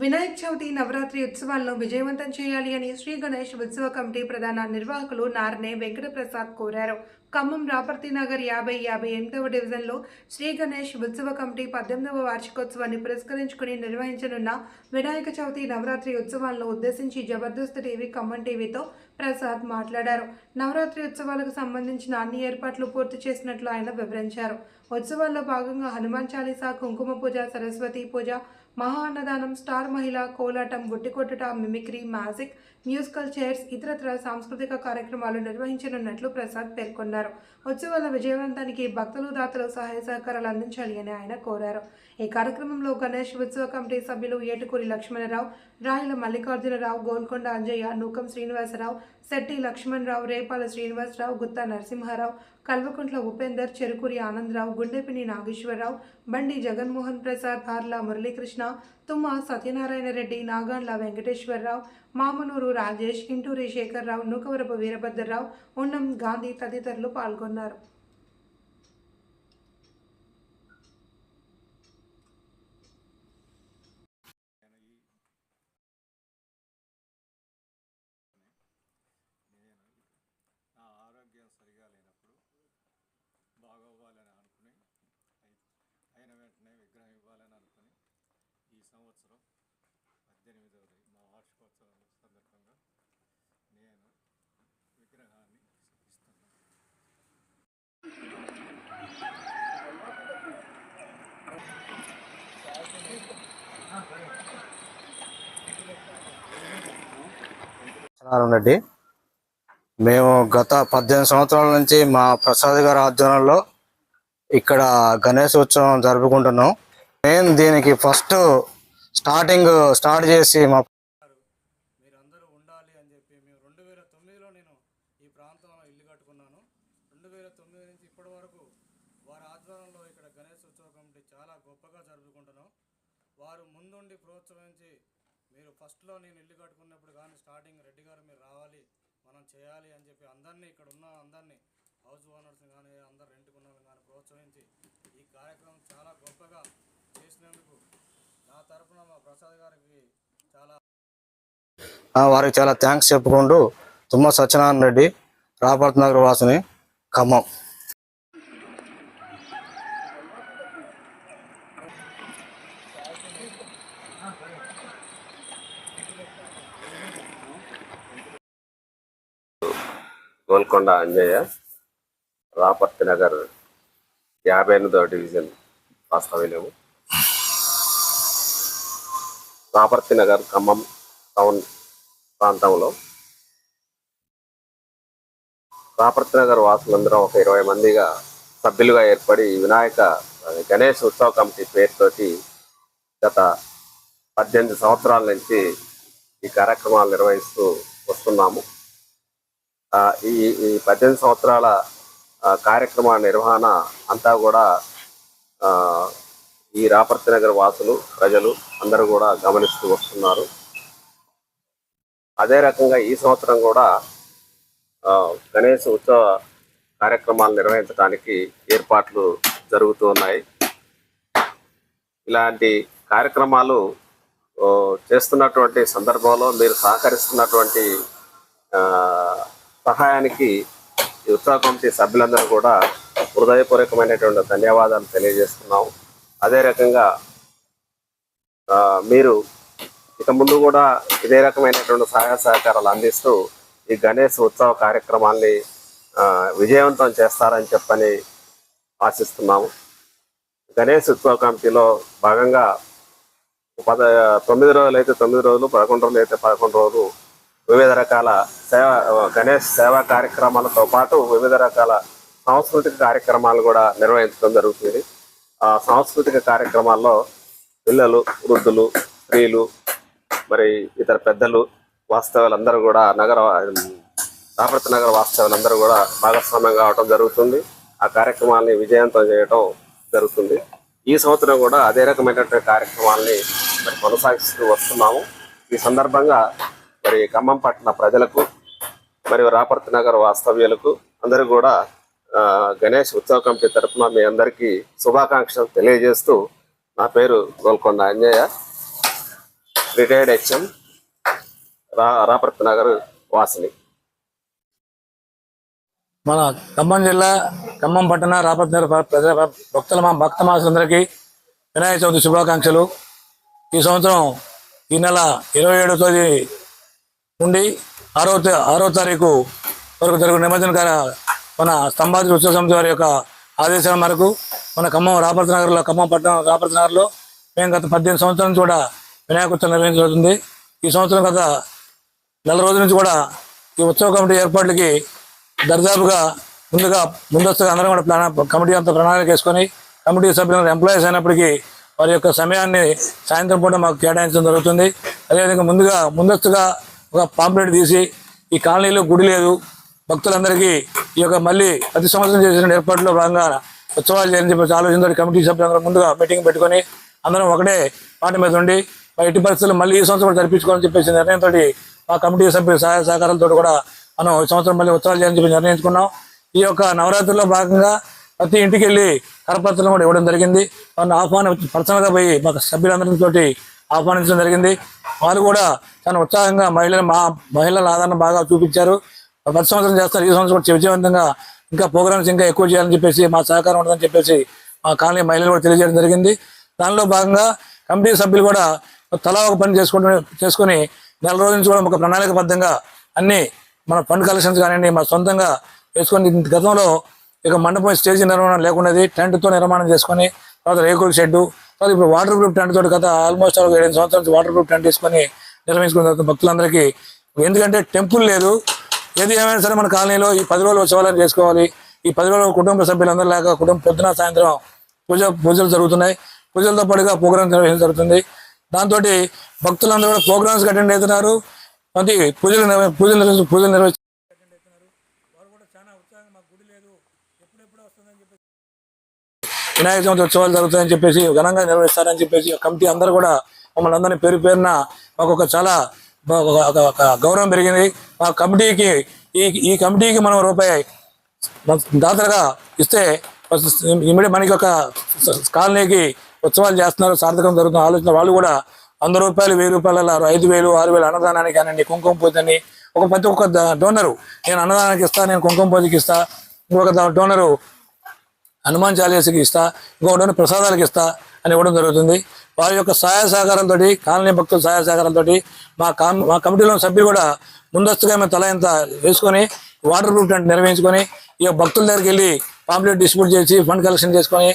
వినాయక చవితి నవరాత్రి ఉత్సవాలను విజయవంతం చేయాలి అని శ్రీ గణేష్ ఉత్సవ కమిటీ ప్రధాన నిర్వాహకులు నారనే వెంకటప్రసాద్ కోరారు. ఖమ్మం రాపర్తి నగర్ యాభై యాభై ఎనిమిదవ డివిజన్లో శ్రీ గణేష్ ఉత్సవ కమిటీ పద్దెనిమిదవ వార్షికోత్సవాన్ని పురస్కరించుకుని నిర్వహించనున్న వినాయక చవితి నవరాత్రి ఉత్సవాలను ఉద్దేశించి జబర్దస్త్ టీవీ ఖమ్మం టీవీతో ప్రసాద్ మాట్లాడారు. నవరాత్రి ఉత్సవాలకు సంబంధించిన అన్ని ఏర్పాట్లు పూర్తి చేసినట్లు ఆయన వివరించారు. ఉత్సవాల్లో భాగంగా హనుమాన్ చాలీసా కుంకుమ పూజ సరస్వతి పూజ మహా అన్నదానం స్టార్ మహిళ కోలాటం గుట్టికొట్టుట మిమిక్రీ మ్యాజిక్ మ్యూజికల్ చైర్స్ ఇతరత్ర సాంస్కృతిక కార్యక్రమాలు నిర్వహించనున్నట్లు ప్రసాద్ పేర్కొన్నారు. ఉత్సవాల విజయవంతానికి భక్తులు దాతలు సహాయ సహకారాలు అందించాలి అని ఆయన కోరారు. ఈ కార్యక్రమంలో గణేష్ ఉత్సవ కమిటీ సభ్యులు ఏటుకూరి లక్ష్మణరావు రాయల మల్లికార్జునరావు గోల్కొండ అంజయ్య నూకం శ్రీనివాసరావు శెట్టి లక్ష్మణరావు రేపాల శ్రీనివాసరావు గుత్తా నరసింహారావు కల్వకుంట్ల ఉపేందర్ చెరుకూరి ఆనందరావు గుండెపిని నాగేశ్వరరావు బండి జగన్మోహన్ ప్రసాద్ ఆర్ల మురళీకృష్ణ తుమ్మ సత్యనారాయణ రెడ్డి నాగాండ్ల వెంకటేశ్వరరావు మామనూరు రాజేష్ ఇంటూరి శేఖర్రావు నూకవరపు వీరభద్రరావు ఉన్నం గాంధీ తదితరులు పాల్గొన్నారు. సరిగా లేనప్పుడు బాగోవాలని అనుకుని వెంటనే విగ్రహం ఇవ్వాలని అనుకుని ఈ సంవత్సరం పద్దెనిమిదవది మా వార్షికోత్సవం సందర్భంగా నేను విగ్రహాన్ని ఇస్తున్నాను సత్యనారాయణ రెడ్డి మేము గత పద్దెనిమిది సంవత్సరాల నుంచి మా ప్రసాద్ గారి ఆధ్వర్యంలో ఇక్కడ గణేష్ ఉత్సవం జరుపుకుంటున్నాం. నేను దీనికి ఫస్ట్ స్టార్టింగ్ స్టార్ట్ చేసి మా మీరందరూ ఉండాలి అని చెప్పి మేము రెండు వేల తొమ్మిదిలో నేను ఈ ప్రాంతంలో ఇల్లు కట్టుకున్నాను రెండు వేల తొమ్మిది నుంచి ఇప్పటి వరకు వారి ఆధ్వర్యంలో ఇక్కడ గణేష్ ఉత్సవ కమిటీ చాలా గొప్పగా జరుపుకుంటున్నాం వారు ముందుండి ప్రోత్సహించి మీరు ఫస్ట్లో నేను ఇల్లు కట్టుకున్నప్పుడు కానీ స్టార్టింగ్ రెడ్డి గారు మీరు రావాలి మనం చేయాలి అని చెప్పి అందరినీ ఇక్కడ ఉన్న అందరినీ హౌస్ ఓనర్స్ కానీ అందరు రెంట్కున్న కానీ ప్రోత్సహించి ఈ కార్యక్రమం చాలా గొప్పగా చేసినందుకు నా తరపున మా ప్రసాద్ గారికి చాలా వారికి చాలా థ్యాంక్స్ చెప్పుకుంటూ తుమ్మ సత్యనారాయణ రెడ్డి రాపర్తి నగర్ వాసిని ఖమ్మం. గోల్కొండ అంజయ్య రాపర్తి నగర్ యాభై ఎనిమిదవ డివిజన్ వాస్తవ్యము రాపర్తి నగర్ ఖమ్మం టౌన్ ప్రాంతంలో. రాపర్తి నగర్ వాసులందరం ఒక ఇరవై మందిగా సభ్యులుగా ఏర్పడి వినాయక గణేష్ ఉత్సవ కమిటీ పేరుతోటి గత పద్దెనిమిది సంవత్సరాల నుంచి ఈ కార్యక్రమాలు నిర్వహిస్తూ వస్తున్నాము. ఈ ఈ పద్దెనిమిది సంవత్సరాల కార్యక్రమ నిర్వహణ అంతా కూడా ఈ రాపర్తి నగర్ వాసులు ప్రజలు అందరూ కూడా గమనిస్తూ వస్తున్నారు. అదే రకంగా ఈ సంవత్సరం కూడా గణేష్ ఉత్సవ కార్యక్రమాలు నిర్వహించడానికి ఏర్పాట్లు జరుగుతూ ఉన్నాయి. ఇలాంటి కార్యక్రమాలు చేస్తున్నటువంటి సందర్భంలో మీరు సహకరిస్తున్నటువంటి సహాయానికి ఈ ఉత్సవ కమిటీ సభ్యులందరూ కూడా హృదయపూర్వకమైనటువంటి ధన్యవాదాలు తెలియజేస్తున్నాం అదే రకంగా మీరు ఇక ముందు కూడా ఇదే రకమైనటువంటి సహాయ సహకారాలు అందిస్తూ ఈ గణేష్ ఉత్సవ కార్యక్రమాల్ని విజయవంతం చేస్తారని చెప్పని ఆశిస్తున్నాము. గణేష్ ఉత్సవ కమిటీలో భాగంగా పద తొమ్మిది రోజులు అయితే తొమ్మిది రోజులు పదకొండు రోజులు అయితే పదకొండు రోజులు వివిధ రకాల సేవ గణేష్ సేవా కార్యక్రమాలతో పాటు వివిధ రకాల సాంస్కృతిక కార్యక్రమాలు కూడా నిర్వహించడం జరుగుతుంది. ఆ సాంస్కృతిక కార్యక్రమాల్లో పిల్లలు వృద్ధులు స్త్రీలు మరి ఇతర పెద్దలు వాస్తవ్యులందరూ కూడా నగర రాపర్తి నగర వాస్తవ్యులందరూ కూడా భాగస్వామ్యం కావడం జరుగుతుంది. ఆ కార్యక్రమాల్ని విజయవంతం చేయటం జరుగుతుంది. ఈ సంవత్సరం కూడా అదే రకమైనటువంటి కార్యక్రమాల్ని మరి కొనసాగిస్తూ వస్తున్నాము. ఈ సందర్భంగా మరి ఖమ్మం పట్టణ ప్రజలకు మరియు రాపర్తి నగర్ వాస్తవ్యులకు అందరూ కూడా గణేష్ ఉత్సవ కమిటీ తరఫున మీ అందరికీ శుభాకాంక్షలు తెలియజేస్తూ నా పేరు గోల్కొండ అంజయ్య. రిటైర్డ్ హెచ్ఎం రా రాపర్తి నగర్ వాసిని. మన ఖమ్మం జిల్లా ఖమ్మం పట్టణ రాపర్తి నగర్ ప్రజల భక్తుల మా భక్త మాసులందరికీ వినాయక చవితి శుభాకాంక్షలు. ఈ సంవత్సరం ఈ నెల ఇరవై ఏడో తేదీ ఉండి ఆరో ఆరో తారీఖు వరకు జరుగు నిమజ్జన మన స్తంభాద్రి ఉత్సవ సమితి వారి యొక్క ఆదేశాల మేరకు మన ఖమ్మం రాపర్తి నగర్లో ఖమ్మం పట్టణం రాపర్తి నగర్లో మేము గత పద్దెనిమిది సంవత్సరాల నుంచి కూడా వినాయక ఉత్సవం నిర్వహించబడుతుంది ఈ సంవత్సరం గత నెల రోజుల నుంచి కూడా ఈ ఉత్సవ కమిటీ ఏర్పాట్లకి దర్దాపుగా ముందుగా ముందస్తుగా అందరం కూడా ప్లాన్ కమిటీ అంతా ప్రణాళిక వేసుకొని కమిటీ సభ్యులు ఎంప్లాయీస్ అయినప్పటికీ వారి యొక్క సమయాన్ని సాయంత్రం పూట మాకు కేటాయించడం జరుగుతుంది. అదేవిధంగా ముందుగా ముందస్తుగా ఒక పాంప్లెట్ తీసి ఈ కాలనీలో గుడి లేదు. భక్తులందరికీ ఈ యొక్క మళ్ళీ ప్రతి సంవత్సరం చేసిన ఏర్పాట్లో భాగంగా ఉత్సవాలు చేయాలని చెప్పేసి ఆలోచనతో కమిటీ సభ్యులందరూ ముందుగా మీటింగ్ పెట్టుకొని అందరం ఒకటే పాట మీద ఉండి మా ఎట్టి పరిస్థితుల్లో మళ్ళీ ఈ సంవత్సరం జరిపించుకోవాలని చెప్పేసి నిర్ణయంతో మా కమిటీ సభ్యుల సహాయ సహకారాలతో కూడా మనం ఈ సంవత్సరం మళ్ళీ ఉత్సవాలు చేయాలని చెప్పి నిర్ణయించుకున్నాం. ఈ యొక్క నవరాత్రుల్లో భాగంగా ప్రతి ఇంటికి వెళ్ళి కరపత్రం కూడా ఇవ్వడం జరిగింది. వారిని ఆహ్వానం పర్సనల్గా పోయి మా సభ్యులందరితోటి ఆహ్వానించడం జరిగింది. వాళ్ళు కూడా చాలా ఉత్సాహంగా మహిళలు మా మహిళల ఆదరణ బాగా చూపించారు. ప్రతి సంవత్సరం చేస్తారు ఈ సంవత్సరం కూడా విజయవంతంగా ఇంకా ప్రోగ్రామ్స్ ఇంకా ఎక్కువ చేయాలని చెప్పేసి మా సహకారం ఉంటుందని చెప్పేసి మా కాలనీ మహిళలు కూడా తెలియజేయడం జరిగింది. దానిలో భాగంగా కమిటీ సభ్యులు కూడా తలా ఒక పని చేసుకుంటూ చేసుకొని నెల రోజుల నుంచి కూడా ఒక ప్రణాళికబద్ధంగా అన్ని మన ఫండ్ కలెక్షన్స్ కానివ్వండి మా సొంతంగా చేసుకొని గతంలో ఇక మండపం స్టేజ్ నిర్మాణం లేకున్నది టెంట్తో నిర్మాణం చేసుకొని తర్వాత రేకుల షెడ్డు తర్వాత ఇప్పుడు వాటర్ ప్రూఫ్ టెంట్ తోటి గత ఆల్మోస్ట్ ఒక ఏడు సంవత్సరాల నుంచి వాటర్ ప్రూఫ్ టెంట్ తీసుకొని నిర్వహించుకున్న తర్వాత భక్తులందరికీ ఎందుకంటే టెంపుల్ లేదు. ఏది ఏమైనా సరే మన కాలనీలో ఈ పది రోజులు ఉత్సవాలను చేసుకోవాలి. ఈ పది రోజులు కుటుంబ సభ్యులందరూ లేక కుటుంబ పొద్దున సాయంత్రం పూజ పూజలు జరుగుతున్నాయి. పూజలతో పాటుగా ప్రోగ్రామ్స్ నిర్వహించడం జరుగుతుంది. దాంతో భక్తులందరూ కూడా ప్రోగ్రామ్స్ అటెండ్ అవుతున్నారు. ప్రతి పూజలు పూజలు నిర్వహించి పూజలు నిర్వహించి వినాయక చవితి ఉత్సవాలు జరుగుతాయని చెప్పేసి ఘనంగా నిర్వహిస్తారని చెప్పేసి కమిటీ అందరూ కూడా మమ్మల్ని అందరినీ పేరు పేరున మాకు ఒక చాలా ఒక- ఒక- ఒక గౌరవం పెరిగింది. మా కమిటీకి ఈ ఈ కమిటీకి మనం రూపాయి దాతలుగా ఇస్తే ఇమిడి మనకి ఒక కాలనీకి ఉత్సవాలు చేస్తున్నారు సార్థకం జరుగుతున్న ఆలోచన వాళ్ళు కూడా వంద రూపాయలు వెయ్యి రూపాయల ఐదు వేలు ఆరు వేలు అన్నదానానికి అనండి కుంకుమ పూజని ఒక ప్రతి ఒక్క డోనరు నేను అన్నదానానికి ఇస్తా నేను కుంకుమ పూజకి ఇస్తా ఇంకొక డోనరు హనుమాన్ చాలీసకి ఇస్తా ఇంకొకటి ప్రసాదాలకు ఇస్తా అని ఇవ్వడం జరుగుతుంది. వారి యొక్క సహాయ సహకారంతో కాలనీ భక్తుల సహాయ సహకారంతో మా కామ్ మా కమిటీలో సభ్యులు కూడా ముందస్తుగా మేము తల ఇంత వేసుకొని వాటర్ ప్రూఫ్ టెంట్ నిర్వహించుకొని ఈ భక్తుల దగ్గరికి వెళ్ళి పాంప్లెట్ డిస్ట్రిబ్యూట్ చేసి ఫండ్ కలెక్షన్ చేసుకొని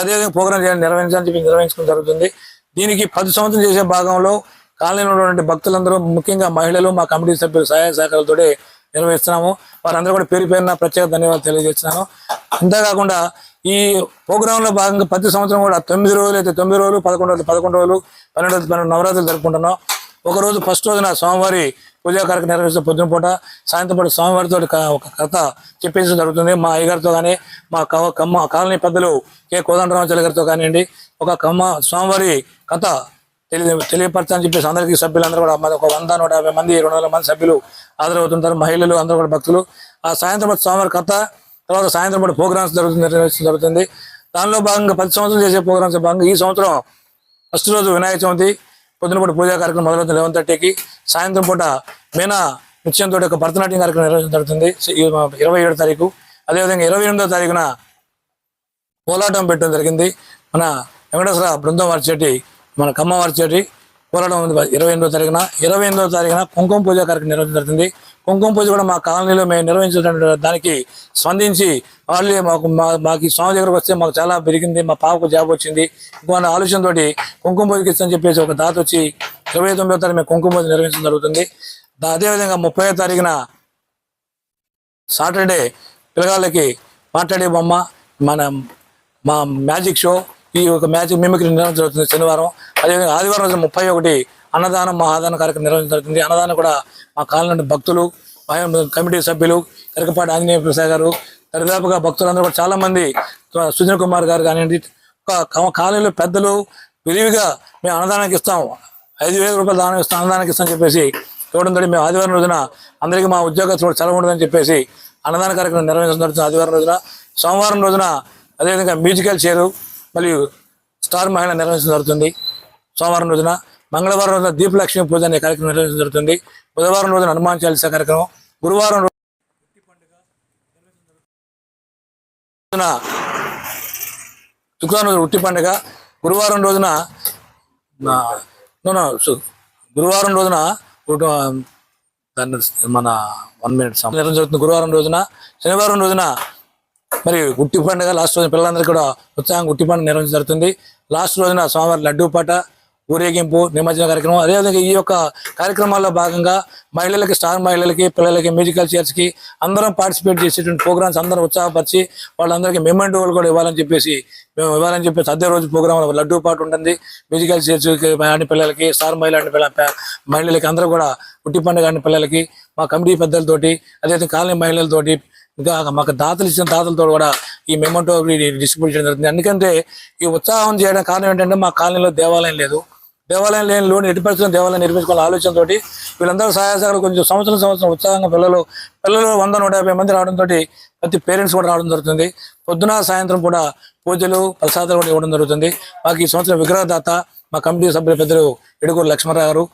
అదేవిధంగా ప్రోగ్రామ్ చేయాలని నిర్వహించాలని చెప్పి నిర్వహించుకోవడం జరుగుతుంది. దీనికి పది సంవత్సరం చేసే భాగంలో కాలనీలో ఉన్నటువంటి భక్తులందరూ ముఖ్యంగా మహిళలు మా కమిటీ సభ్యులు సహాయ సహకారాలతో నిర్వహిస్తున్నాము. వారందరూ కూడా పేరు పేరున ప్రత్యేక ధన్యవాదాలు తెలియజేస్తున్నాను. అంతేకాకుండా ఈ ప్రోగ్రామ్లో భాగంగా ప్రతి సంవత్సరం కూడా తొమ్మిది రోజులు అయితే తొమ్మిది రోజులు పదకొండు రోజులు పదకొండు రోజులు పన్నెండు రోజులు పన్నెండు నవరాత్రులు జరుపుకుంటున్నాం. ఒక రోజు ఫస్ట్ రోజున స్వామివారి పూజా కార్యక్రమం నిర్వహిస్తే పొద్దున పూట సాయంత్రం పూట స్వామివారితో ఒక కథ చెప్పించడం జరుగుతుంది. మా అయ్యగారితో కానీ మా కవ- కమ్మ కాలనీ పెద్దలు కే. కోదండరామాచార్య గారితో కానివ్వండి ఒక కమ్మ స్వామివారి కథ తెలియ తెలియపరచని చెప్పేసి అందరికీ సభ్యులందరూ కూడా మన ఒక వంద నూట యాభై మంది రెండు వందల మంది సభ్యులు హాజరవుతుంటారు. మహిళలు అందరూ కూడా భక్తులు. ఆ సాయంత్రం స్వామివారి కథ తర్వాత సాయంత్రం పూట ప్రోగ్రామ్స్ జరుగుతుంది జరుగుతుంది. దానిలో భాగంగా ప్రతి సంవత్సరం చేసే ప్రోగ్రామ్స్ భాగంగా ఈ సంవత్సరం ఫస్ట్ రోజు వినాయక చవితి పొద్దున పూట పూజా కార్యక్రమం మొదలవుతుంది లెవెన్ థర్టీకి సాయంత్రం పూట మీనా నృత్యంతో ఒక భరతనాట్యం కార్యక్రమం నిర్వహించడం జరుగుతుంది. ఇరవై ఏడు తారీఖు. అదేవిధంగా ఇరవై ఎనిమిదో తారీఖున పోలాటం పెట్టడం జరిగింది. మన వెంకటేశ్వర బృందం వారి చెట్టి మన కమ్మ వారి చెట్టి పోరాటం ఇరవై ఎనిమిదో తారీఖున ఇరవై ఎనిమిదో తారీఖున కుంకుమ పూజ కార్యక్రమం నిర్వహించడం జరుగుతుంది. కుంకుమ పూజ కూడా మా కాలనీలో మేము నిర్వహించినటువంటి దానికి స్పందించి వాళ్ళే మాకు మా మాకు స్వామి దగ్గరకు వస్తే మాకు చాలా పెరిగింది మా పాపకు జాబ్ వచ్చింది. ఇంకో ఆలోచనతో కుంకుమ పూజకి ఇస్తామని చెప్పేసి ఒక దాత వచ్చి ఇరవై తొమ్మిదో తారీఖు మేము కుంకుమ పూజ నిర్వహించడం జరుగుతుంది. అదేవిధంగా ముప్పై తారీఖున సాటర్డే పిల్లగాళ్ళకి మాట్లాడే బొమ్మ మన మా మ్యాజిక్ షో ఈ ఒక మ్యాచ్ మిమిక్రీ నిర్వహించడం జరుగుతుంది శనివారం. అదేవిధంగా ఆదివారం రోజు ముప్పై ఒకటి అన్నదానం మహాదాన కార్యక్రమం నిర్వహించడం జరుగుతుంది. అన్నదానం కూడా మా కాలనీ భక్తులు కమిటీ సభ్యులు కరకపాటి ఆంజనేయ ప్రసాద్ గారు దరిదాపుగా భక్తులందరూ కూడా చాలా మంది సుజన్ కుమార్ గారు కానివ్వండి ఒక కాలనీలో పెద్దలు విరివిగా మేము అన్నదానానికి ఇస్తాం. ఐదు వేల రూపాయలు దానం ఇస్తాం అన్నదానానికి ఇస్తాం చెప్పేసి ఇవ్వడం తోటి మేము ఆదివారం రోజున అందరికీ మా ఉద్యోగస్తులు చాలా ఉండదని చెప్పేసి అన్నదాన కార్యక్రమం నిర్వహించడం జరుగుతుంది. ఆదివారం రోజున సోమవారం రోజున అదేవిధంగా మ్యూజికల్ చైరు మరియు స్టార్ మహిళ నిర్వహించడం జరుగుతుంది. సోమవారం రోజున మంగళవారం రోజున దీపలక్ష్మి పూజ అనే కార్యక్రమం నిర్వహించడం జరుగుతుంది. బుధవారం రోజున హనుమాన్ చాలీసా కార్యక్రమం. గురువారం రోజున శుక్రవారం రోజు ఉట్టి పండుగ. గురువారం రోజున గురువారం రోజున దాన్ని మన వన్ మినిట్ నిర్వహించడం జరుగుతుంది. గురువారం రోజున శనివారం రోజున మరి గుట్టి పండుగ లాస్ట్ రోజున పిల్లలందరికీ కూడా ఉత్సాహంగా గుట్టి పండుగ నిర్వహించడం జరుగుతుంది. లాస్ట్ రోజున స్వామివారి లడ్డూ పాట ఊరేగింపు నిమజ్జన కార్యక్రమం అదేవిధంగా ఈ యొక్క కార్యక్రమాల్లో భాగంగా మహిళలకి స్టార్ మహిళలకి పిల్లలకి మ్యూజికల్ చైర్స్కి అందరం పార్టిసిపేట్ చేసేటువంటి ప్రోగ్రామ్స్ అందరం ఉత్సాహపరిచి వాళ్ళందరికీ మెమెంటోలు కూడా ఇవ్వాలని చెప్పేసి మేము ఇవ్వాలని చెప్పేసి అదే రోజు ప్రోగ్రామ్ లడ్డూ పాటు ఉంటుంది. మ్యూజికల్ చైర్స్ ఆడిన పిల్లలకి స్టార్ మహిళ ఆడిన పిల్ల మహిళలకి అందరూ కూడా పుట్టి పండుగ ఆడిన పిల్లలకి మా కమిటీ పెద్దలతోటి అదేవిధంగా కాలనీ మహిళలతోటి ఇంకా మాకు దాతలు ఇచ్చిన దాతలతో కూడా ఈ మెమెంటో డిస్ట్రిబ్యూట్ చేయడం జరుగుతుంది. ఎందుకంటే ఈ ఉత్సాహం చేయడం కారణం ఏంటంటే మా కాలనీలో దేవాలయం లేదు. దేవాలయం లేని లోన్ ఎట్టి దేవాలయం నిర్మించుకోవాలని ఆలోచనతో వీళ్ళందరూ సహాయ కొంచెం సంవత్సరం సంవత్సరం ఉత్సాహంగా పిల్లలు పిల్లలు వంద నూట యాభై మంది రావడంతో ప్రతి పేరెంట్స్ కూడా రావడం జరుగుతుంది. పొద్దున సాయంత్రం కూడా పూజలు ప్రసాదాలు కూడా ఇవ్వడం జరుగుతుంది. మాకు ఈ సంవత్సరం విగ్రహదాత మా కమిటీ సభ్యుల పెద్దలు ఎడుగూరు లక్ష్మణరావు గారు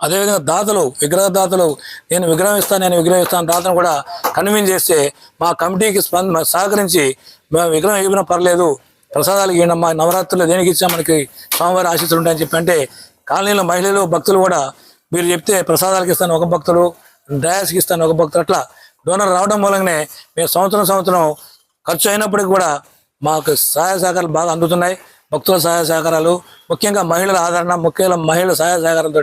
అదేవిధంగా దాతలు విగ్రహ దాతలు నేను విగ్రహం ఇస్తాను నేను విగ్రహం ఇస్తాను దాతను కూడా కన్విన్స్ చేస్తే మా కమిటీకి స్పంద సహకరించి మేము విగ్రహం ఇవ్వడం పర్లేదు. ప్రసాదాలు ఇవ్వడం మా నవరాత్రులు దేనికి ఇచ్చా మనకి స్వామివారి ఆశీస్సులు ఉంటాయని చెప్పి అంటే కాలనీలో మహిళలు భక్తులు కూడా మీరు చెప్తే ప్రసాదాలకు ఇస్తాను ఒక భక్తుడు డయాస్కి ఇస్తాను ఒక భక్తుడు అట్లా డోనర్ రావడం మూలంగానే మేము సంవత్సరం సంవత్సరం ఖర్చు అయినప్పటికీ కూడా మాకు సహాయ సహకారాలు బాగా అందుతున్నాయి. భక్తుల సహాయ సహకారాలు ముఖ్యంగా మహిళల ఆదరణ ముఖ్యంగా మహిళల సహాయ సహకారంతో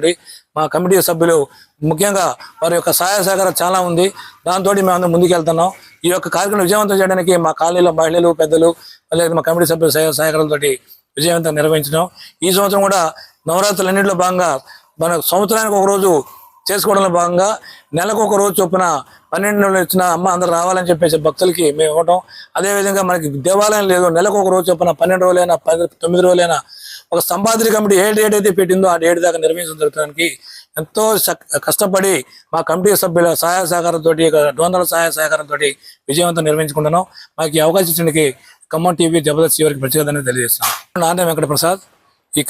మా కమిటీ సభ్యులు ముఖ్యంగా వారి యొక్క సహాయ సహకారం చాలా ఉంది. దాంతో మేము అందరం ముందుకెళ్తున్నాం ఈ యొక్క కార్యక్రమం విజయవంతం చేయడానికి మా కాలనీలో మహిళలు పెద్దలు లేదా మా కమిటీ సభ్యుల సహాయ సహకారాలతో విజయవంతం నిర్వహించడం ఈ సంవత్సరం కూడా నవరాత్రులన్నింటిలో భాగంగా మన సంవత్సరానికి ఒకరోజు చేసుకోవడంలో భాగంగా నెలకు ఒక రోజు చొప్పున పన్నెండు నెలలు ఇచ్చిన అమ్మ అందరు రావాలని చెప్పేసి భక్తులకి మేము ఇవ్వటం. అదేవిధంగా మనకి దేవాలయం లేదు. నెలకు ఒక రోజు చొప్పున పన్నెండు రోజులైనా పది తొమ్మిది రోజులైనా ఒక సంపాదన కమిటీ ఏ డేట్ అయితే పెట్టిందో ఆ డేట్ దాకా నిర్వహించడం జరుగుతానికి ఎంతో కష్టపడి మా కమిటీ సభ్యుల సహాయ సహకారంతో డోనర్ల సహాయ సహకారంతో విజయవంతం నిర్వహించుకుంటున్నాం. మాకు ఈ అవకాశం ఇచ్చినందుకు ఖమ్మం టీవీ జబర్దస్త్ వారికి ప్రత్యేకతని తెలియజేస్తున్నాం. నాన్న వెంకట ప్రసాద్ ఈ